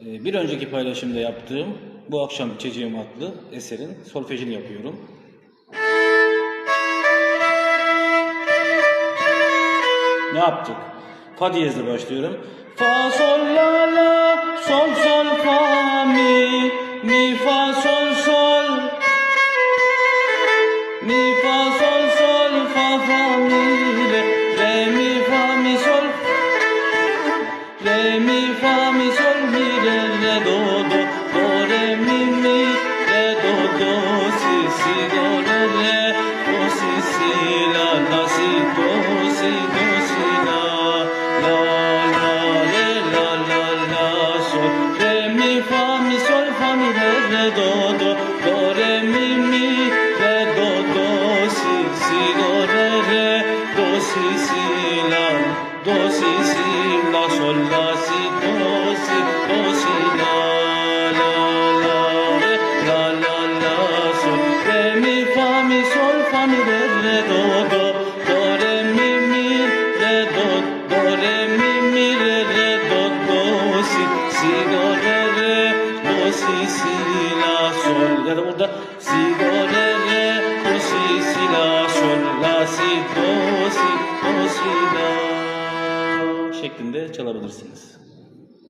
Ee, Bir önceki paylaşımda yaptığım Bu Akşam İçeceğim adlı eserin solfejini yapıyorum. Ne yaptık? Fa diyezle başlıyorum. Fa sol la la sol sol fa mi mi fa sol sol mi fa sol sol fa fa mi re re mi fa mi sol re mi fa mi sol mi fa mi sol fa mi re re do do mi mi re re do do si si do re re do si si la sol. Ya da burada? Si do re re do si si la sol. La si do si do si la. Şeklinde çalabilirsiniz.